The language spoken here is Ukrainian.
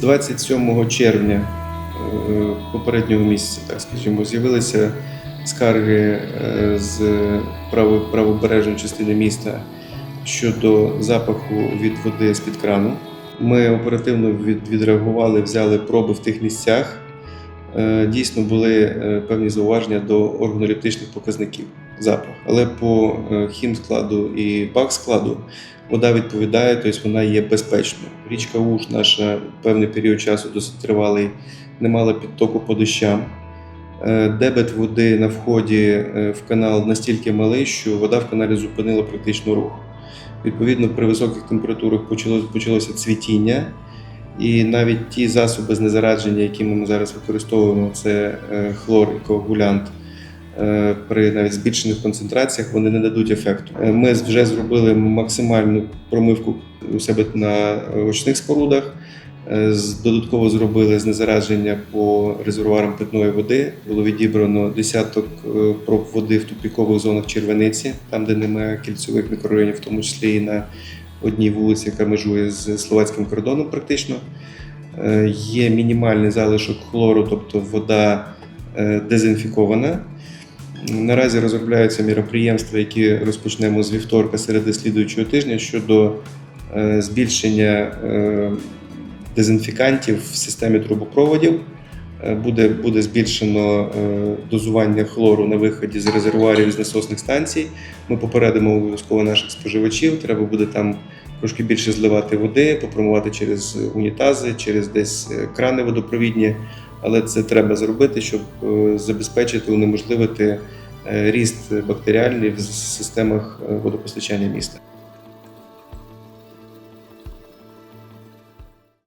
27 червня е, попереднього місяця, так скажімо, з'явилися скарги е, з правобережної частини міста щодо запаху від води з-під крану. Ми оперативно від- відреагували, взяли проби в тих місцях. Е, Дійсно були певні зауваження до органолептичних показників запах. Але по е, хімскладу і бакскладу вода відповідає, тобто вона є безпечною. Річка Уж наша певний період часу досить тривалий, не мала підтоку по дощам. Е, Дебет води на вході е, в канал настільки малий, що вода в каналі зупинила практично рух. Відповідно, при високих температурах почалося цвітіння, і навіть ті засоби знезарадження, які ми зараз використовуємо, це е, хлор і коагулянт, е, при навіть збільшених концентраціях вони не дадуть ефекту. Е, Ми вже зробили максимальну промивку у себе на очних спорудах. Е, Додатково зробили знезараження по резервуарам питної води. Було відібрано десяток е, проб води в тупікових зонах Червениці, там, де немає кільцевих мікрорайонів, в тому числі і на одній вулиці, яка межує з словацьким кордоном, практично. Е, Є мінімальний залишок хлору, тобто вода е, дезінфікована. Наразі розробляються міроприємства, які розпочнемо з вівторка середи слідуючого тижня щодо е, збільшення е, дезінфікантів в системі трубопроводів. Е, Буде, буде збільшено дозування хлору на виході з резервуарів з насосних станцій. Ми попередимо обов'язково наших споживачів. Треба буде там трошки більше зливати води, попромувати через унітази, через десь крани водопровідні. Але це треба зробити, щоб е, забезпечити, унеможливити е, ріст бактеріальний в системах е, водопостачання міста.